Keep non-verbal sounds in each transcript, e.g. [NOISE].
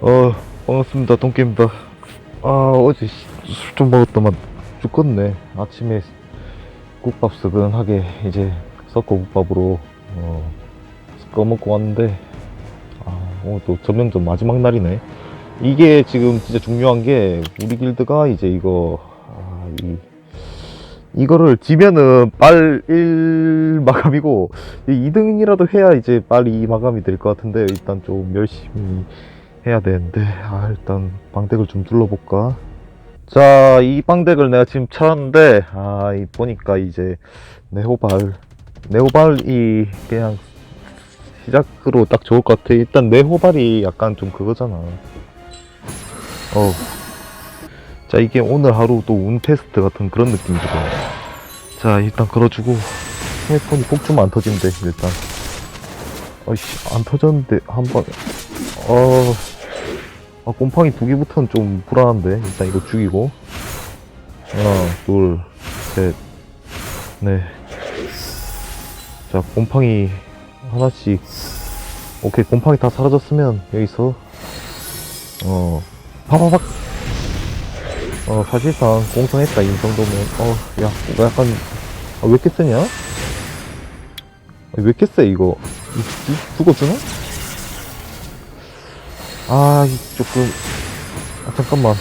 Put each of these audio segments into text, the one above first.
어 반갑습니다 동깨입니다. 아 어제 술 좀 먹었더만 죽겠네. 아침에 국밥 스근하게 이제 섞어 국밥으로 어 꺼먹고 왔는데 아 오늘 또 전명전 마지막 날이네. 이게 지금 진짜 중요한 게 우리 길드가 이제 이거 아, 이 이거를 지면은 빨 1 마감이고 2등이라도 해야 이제 빨리 2 마감이 될 것 같은데 일단 좀 열심히 해야 되는데 아 일단 방덱을 좀 둘러볼까? 자 이 방덱을 내가 지금 찾았는데 아 이 보니까 이제 네호발 네호발이 그냥 시작으로 딱 좋을 것 같아. 일단 네호발이 약간 좀 그거잖아. 어. 자 이게 오늘 하루 또 운 테스트 같은 그런 느낌이거든 자 일단 걸어주고 핸드폰이 폭주만 안 터진대 일단. 아이씨 안 터졌는데 한번. 어... 아, 곰팡이 두 개부터는 좀 불안한데 일단 이거 죽이고. 하나 둘셋넷자 곰팡이 하나씩. 오케이 곰팡이 다 사라졌으면 여기서. 어 파바박 어 사실상 공성했다 이 정도면. 어야 이거 약간 아, 왜 이렇게 세냐? 아, 왜 이렇게 세 이거? 죽어주나? 아, 이 조금, 아, 잠깐만.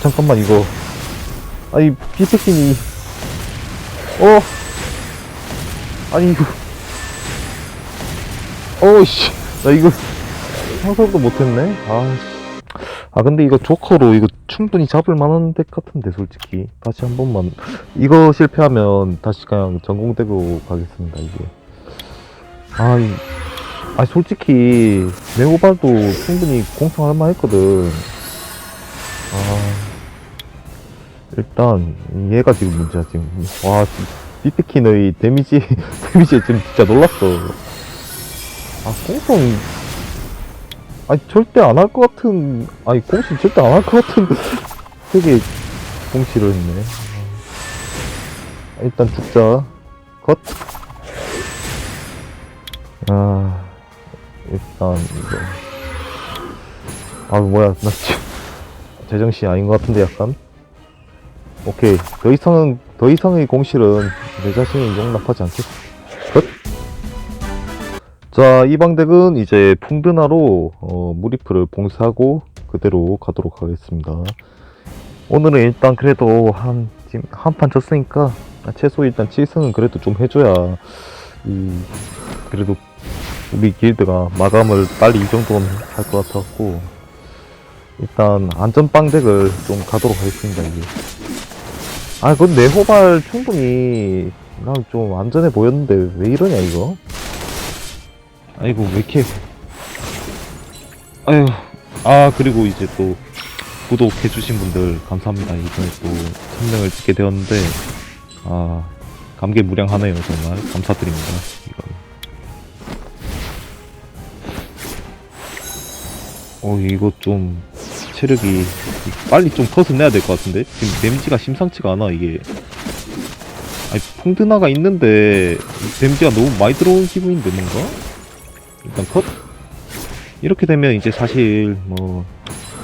잠깐만, 이거. 아니, 비트킨이, 어, 아니, 이거, 어우씨, 나 이거 상상도 못했네. 아, 씨. 아, 근데 이거 조커로 이거 충분히 잡을 만한 덱 같은데, 솔직히. 다시 한 번만. 이거 실패하면 다시 그냥 전공되고 가겠습니다, 이게. 아, 이, 아 솔직히 네오발도 충분히 공성할 만했거든. 아 일단 얘가 지금 문제야 지금. 와 비피킨의 데미지 [LAUGHS] 데미지에 지금 진짜 놀랐어. 아 공성 아니 절대 안 할 것 같은 아니 공시 절대 안 할 것 같은 [LAUGHS] 되게 공시를 했네. 아, 일단 죽자. 컷. 아. 일단 이거 아 뭐야. 나 [LAUGHS] 제정신이 아닌 것 같은데 약간. 오케이. 더 이상은 더 이상의 공실은 내 자신이 용납하지 않겠어 자이 방덱은 이제 풍드나로 어, 무리프를 봉쇄하고 그대로 가도록 하겠습니다. 오늘은 일단 그래도 한 한 판 졌으니까 최소 일단 7승은 그래도 좀 해줘야 이 그래도 우리 길드가 마감을 빨리 이 정도는 할 것 같았고 일단 안전빵 덱을 좀 가도록 하겠습니다 이게 아 그건 내 호발 충분히 난 좀 안전해 보였는데 왜 이러냐 이거? 아이고 왜 이렇게. 아유 아 그리고 이제 또 구독해주신 분들 감사합니다. 이번에 또 1000명을 찍게 되었는데 아 감개무량하네요 정말. 감사드립니다 이거 어 이거 좀 체력이 빨리 좀 컷을 내야 될 것 같은데? 지금 데미지가 심상치가 않아 이게. 아니 풍드나가 있는데 데미지가 너무 많이 들어온 기분인데 뭔가? 일단 컷. 이렇게 되면 이제 사실 뭐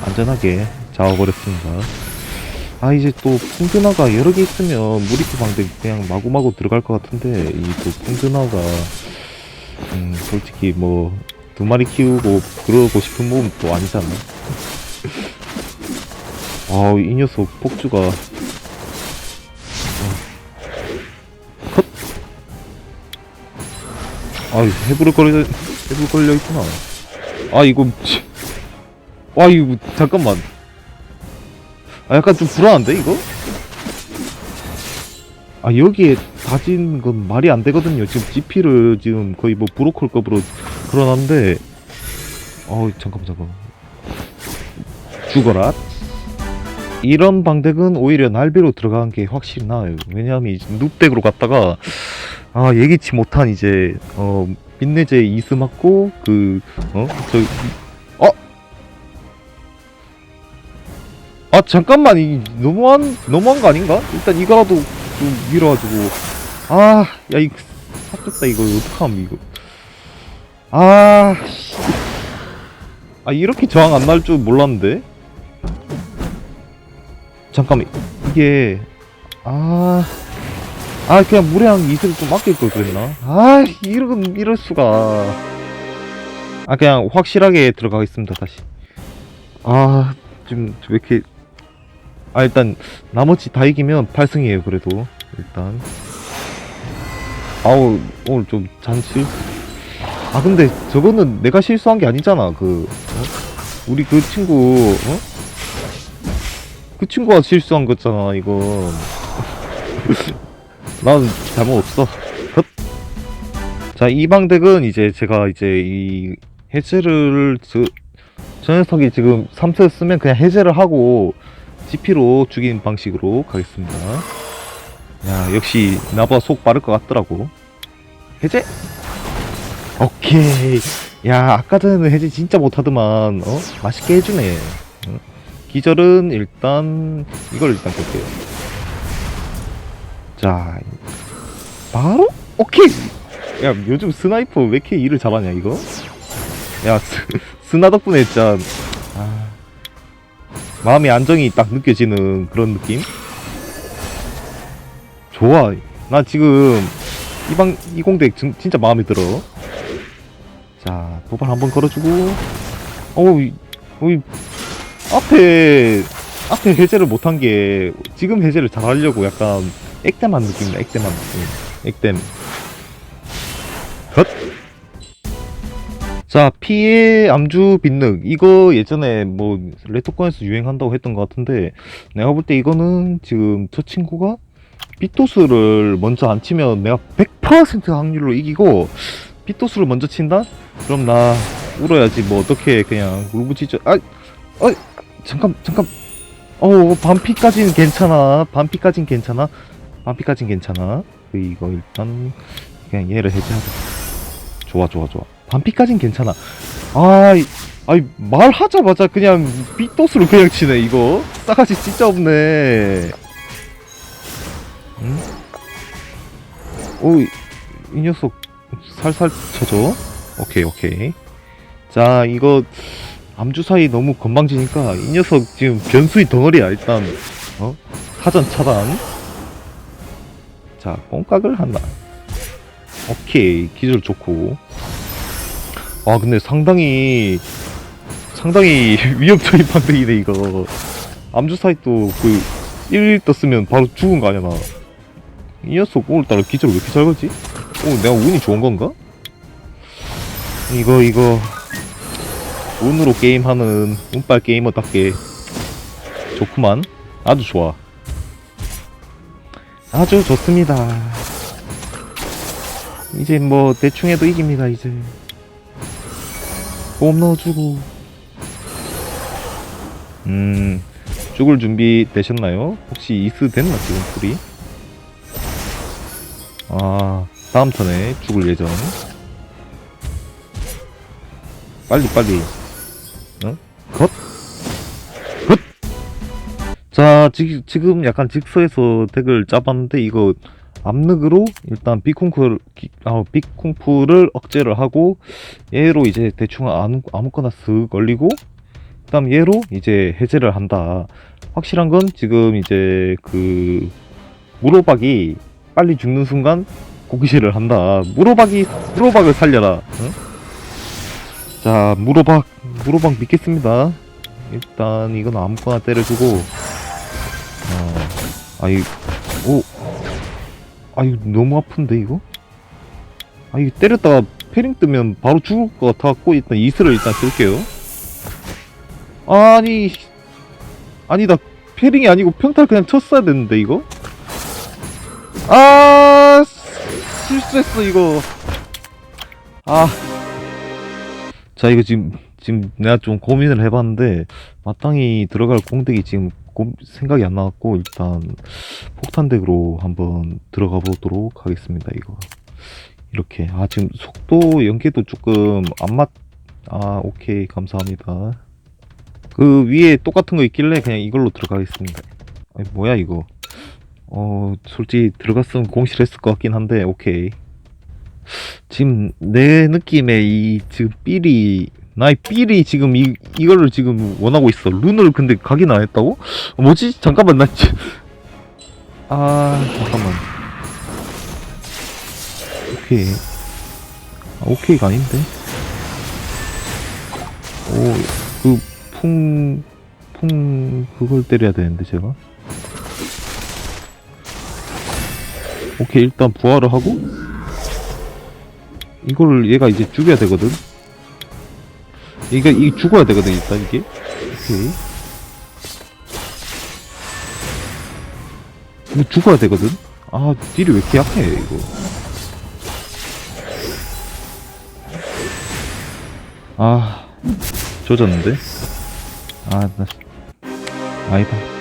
안전하게 잡아버렸습니다. 아 이제 또 풍드나가 여러 개 있으면 무리프 방대 그냥 마구마구 들어갈 것 같은데 이또 풍드나가 음 솔직히 뭐 두 마리 키우고 그러고 싶은 몸은 또 아니잖아. 아, 이 녀석 폭주가. 어. 컷! 아, 해부를 걸려, 해부 걸려 있구나. 아, 이거, 치. 와, 이거, 잠깐만. 아, 약간 좀 불안한데, 이거? 아, 여기에 다진 건 말이 안 되거든요. 지금 GP를 지금 거의 뭐 브로콜급으로 그러는데 어 잠깐만 잠깐만. 죽어라. 이런 방덱은 오히려 날비로 들어가는 게 확실히 나아요. 왜냐하면 눕덱으로 갔다가 아 예기치 못한 이제 어 민내제 이스 맞고 그어저 어? 아 잠깐만. 이 너무한 너무한 거 아닌가? 일단 이거라도 좀 밀어가지고. 아야 이거 삭겼다 이거. 어떡함 이거 아 씨. 아 이렇게 저항 안 날 줄 몰랐는데? 잠깐만 이게 아... 아 그냥 무례한 이슬 좀 아낄 걸 그랬나? 아 이런 이럴 수가. 아 그냥 확실하게 들어가겠습니다 다시. 아 지금 왜 이렇게 아 일단 나머지 다 이기면 8승이에요 그래도. 일단. 아우 오늘 좀 잔실 아 근데 저거는 내가 실수한 게 아니잖아 그 어? 우리 그 친구 어? 그 친구가 실수한 거잖아 이건 [LAUGHS] 난 잘못 없어 헛. 자 이 방덱은 이제 제가 이제 이 해제를 저, 저 녀석이 지금 3세 쓰면 그냥 해제를 하고 GP로 죽이는 방식으로 가겠습니다 야 역시 나보다 속 빠를 것 같더라고 해제 오케이. 야 아까 전에는 해제 진짜 못하더만. 어? 맛있게 해주네. 응? 기절은 일단 이걸 일단 볼게요. 자 바로? 오케이. 야 요즘 스나이퍼 왜 이렇게 일을 잘하냐 이거? 야 스, 스나 덕분에 진짜 아, 마음의 안정이 딱 느껴지는 그런 느낌? 좋아. 나 지금 이방 이공대 진- 진짜 마음에 들어 자 도발 한번 걸어주고. 어우 이- 어이 앞에 앞에 해제를 못한 게 지금 해제를 잘 하려고 약간 액땜한 느낌이다 액땜한 느낌. 액땜. 컷! 자 피해 암주 빗능. 이거 예전에 뭐 레토권에서 유행한다고 했던 것 같은데 내가 볼 때 이거는 지금 저 친구가 비토스를 먼저 안 치면 내가 100% 확률로 이기고 비토스를 먼저 친다? 그럼 나 울어야지. 뭐 어떻게 그냥 울부짖어 아, 어 잠깐 잠깐. 어 반피까지는 괜찮아. 반피까진 괜찮아. 반피까진 괜찮아. 그 이거 일단 그냥 얘를 해제하자. 좋아 좋아 좋아. 반피까진 괜찮아. 아이 아이 말하자마자 그냥 비토스로 그냥 치네 이거. 싸가지 진짜 없네. 응? 오이 이 녀석 살살 쳐줘. 오케이 오케이. 자 이거 암주 사이 너무 건방지니까 이 녀석 지금 변수의 덩어리야 일단. 어? 사전 차단. 자 꽁깍을 한다. 오케이 기술 좋고. 아 근데 상당히 상당히 [LAUGHS] 위협적인 판정이네 이거. 암주 사이 또그1 떴으면 바로 죽은 거 아니야 나 이 녀석 오늘따라 기절 왜 이렇게 잘 걸지? 오 내가 운이 좋은 건가? 이거 이거. 운으로 게임하는 운빨 게이머답게 좋구만. 아주 좋아. 아주 좋습니다. 이제 뭐 대충 해도 이깁니다 이제. 홈 넣어주고. 음 죽을 준비 되셨나요? 혹시 이스 됐나 지금 풀이? 아 다음 턴에 죽을 예정 빨리 빨리 어? 컷? 컷! 자 지, 지금 약간 직서에서 덱을 짜봤는데 이거 압lực으로 일단 비콩풀 아, 억제를 하고 얘로 이제 대충 아무, 아무거나 쓱 걸리고 그 다음 얘로 이제 해제를 한다 확실한 건 지금 이제 그 무로박이 빨리 죽는 순간 고기실을 한다. 무로박이 무로박을 살려라. 응? 자 무로박 무로박 믿겠습니다. 일단 이건 아무거나 때려주고. 어 아이 오. 아이 너무 아픈데 이거? 아 이거 때렸다가 패링 뜨면 바로 죽을 것 같아갖고 일단 이슬을 일단 쓸게요. 아니 아니다 패링이 아니고 평탈 그냥 쳤어야 됐는데 이거? 아 실수했어 이거. 아. 자 이거 지금 지금 내가 좀 고민을 해봤는데 마땅히 들어갈 공덱이 지금 고- 생각이 안 나왔고 일단 폭탄덱으로 한번 들어가 보도록 하겠습니다 이거. 이렇게. 아 지금 속도 연계도 조금 안 맞 아 오케이. 감사합니다. 그 위에 똑같은 거 있길래 그냥 이걸로 들어가겠습니다. 아니 뭐야 이거 어 솔직히 들어갔으면 공실했을 것 같긴 한데 오케이 지금 내 느낌에 이 지금 삘이 나의 삘이 지금 이, 이거를 지금 원하고 있어. 룬을 근데 각인 안 했다고? 어, 뭐지? 잠깐만, 나 지- 아, 잠깐만. 오케이. 아, 오케이가 아닌데? 오, 그, 풍, 풍, 그걸 때려야 되는데, 제가. 오케이, 일단 부활을 하고, 이거를 얘가 이제 죽여야 되거든? 이게, 이 죽어야 되거든, 일단, 이게. 오케이. 이거 죽어야 되거든? 아, 딜이 왜 이렇게 약해, 이거. 아, 조졌는데? 아, 나, 아이다.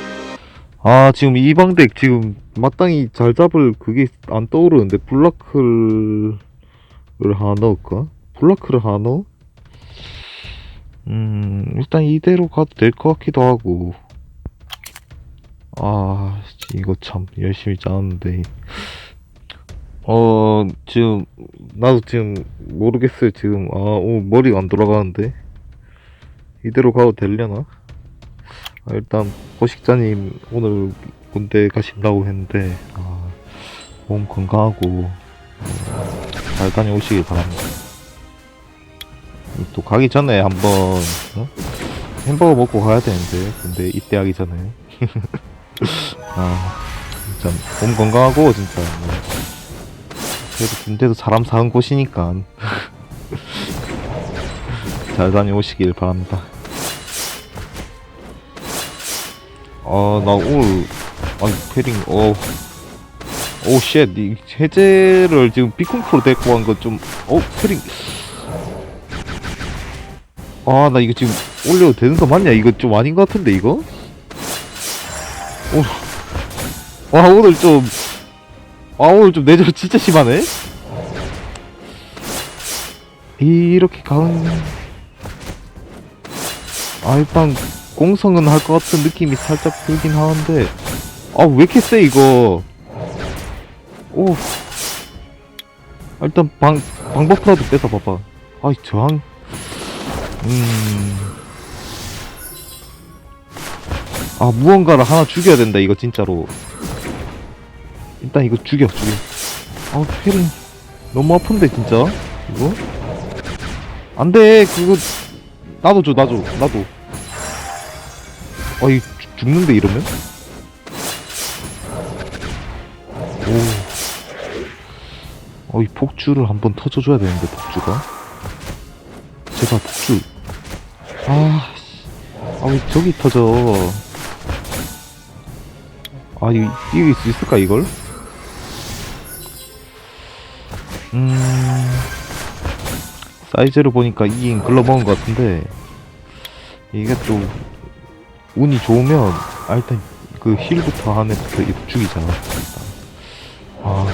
아, 지금 이방덱 지금 마땅히 잘 잡을 그게 안 떠오르는데, 블라크를 하나 넣을까? 블라크를 하나 넣어? 음, 일단 이대로 가도 될 것 같기도 하고. 아, 이거 참 열심히 짜는데. 어, 지금, 나도 지금 모르겠어요. 지금, 아, 오, 머리가 안 돌아가는데. 이대로 가도 되려나? 아, 일단, 호식자님 오늘 군대 가신다고 했는데, 아, 몸 건강하고, 어, 잘 다녀오시길 바랍니다. 또 가기 전에 한번, 어? 햄버거 먹고 가야 되는데, 근데 이때 하기 전에. [LAUGHS] 아, 진짜, 몸 건강하고, 진짜. 뭐. 그래도 군대도 사람 사는 곳이니까 [LAUGHS] 잘 다녀오시길 바랍니다. 아, 나 오늘 아니 패링 어. 오 쉣, 이 해제를 지금 비콩프로 데리고 간거좀 어, 패링 아, 나 이거 지금 올려도 되는 거 맞냐? 이거 좀 아닌 것 같은데 이거? 오. 와, 오늘 좀 아 오늘 좀 내절 진짜 심하네 이렇게 가는 아 일단 공성은 할 것 같은 느낌이 살짝 들긴 하는데. 아 왜 이렇게 세 이거? 오 아, 일단 방 방법이라도 뺏어 봐봐. 아이 저항. 음아 무언가를 하나 죽여야 된다 이거 진짜로. 일단 이거 죽여 죽여. 아 페링 너무 아픈데 진짜? 이거? 안돼! 그거 나도 줘 나도 나도 아이 죽는데 이러면? 오 어이 폭주를 한번 터져줘야 되는데 폭주가? 제발 폭주. 아 아왜 저기 터져? 아 이거 이길 수 있을까 이걸? 음. 사이즈를 보니까 이긴 글러먹은 것 같은데 이게 또 운이 좋으면 아 일단 그 힐부터 안에부터 이렇게 죽이잖아. 아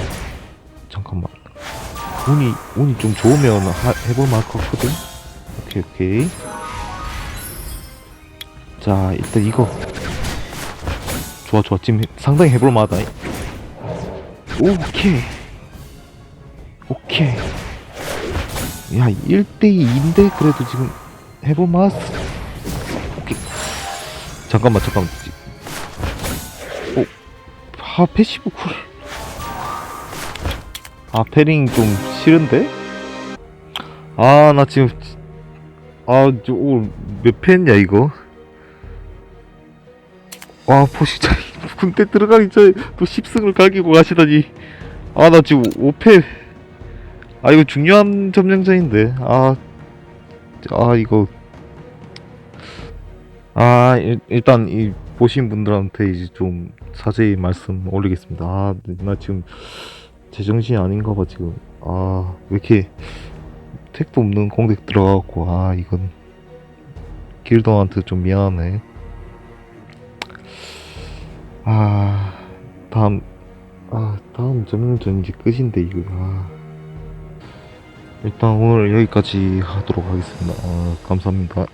잠깐만. 운이 운이 좀 좋으면 하, 것 같거든? 오케이 오케이. 자 일단 이거. 좋아 좋아. 지금 상당히 해볼만하다. 오케이. 오케이. 야 1대2인데 그래도 지금 해볼만 잠깐만 잠깐만 오, 아 패시브 쿨. 아 패링 좀 싫은데? 아 나 지금 아저몇 패 했냐 이거? 와 포식자 [LAUGHS] 군대 들어가기 전에 또 10승을 가기고 가시다니 아 나 지금 5패 아 이거 중요한 점령전인데 아, 아 이거 아 일, 일단 이 보신 분들한테 이제 좀 자세히 말씀 올리겠습니다. 아 나 지금 제정신이 아닌가 봐 지금. 아 왜 이렇게 택도 없는 공격 들어가고 아 이건 길동한테 좀 미안하네. 아 다음 아 다음 점령전 이제 끝인데 이거. 아. 일단 오늘 여기까지 하도록 하겠습니다. 어, 감사합니다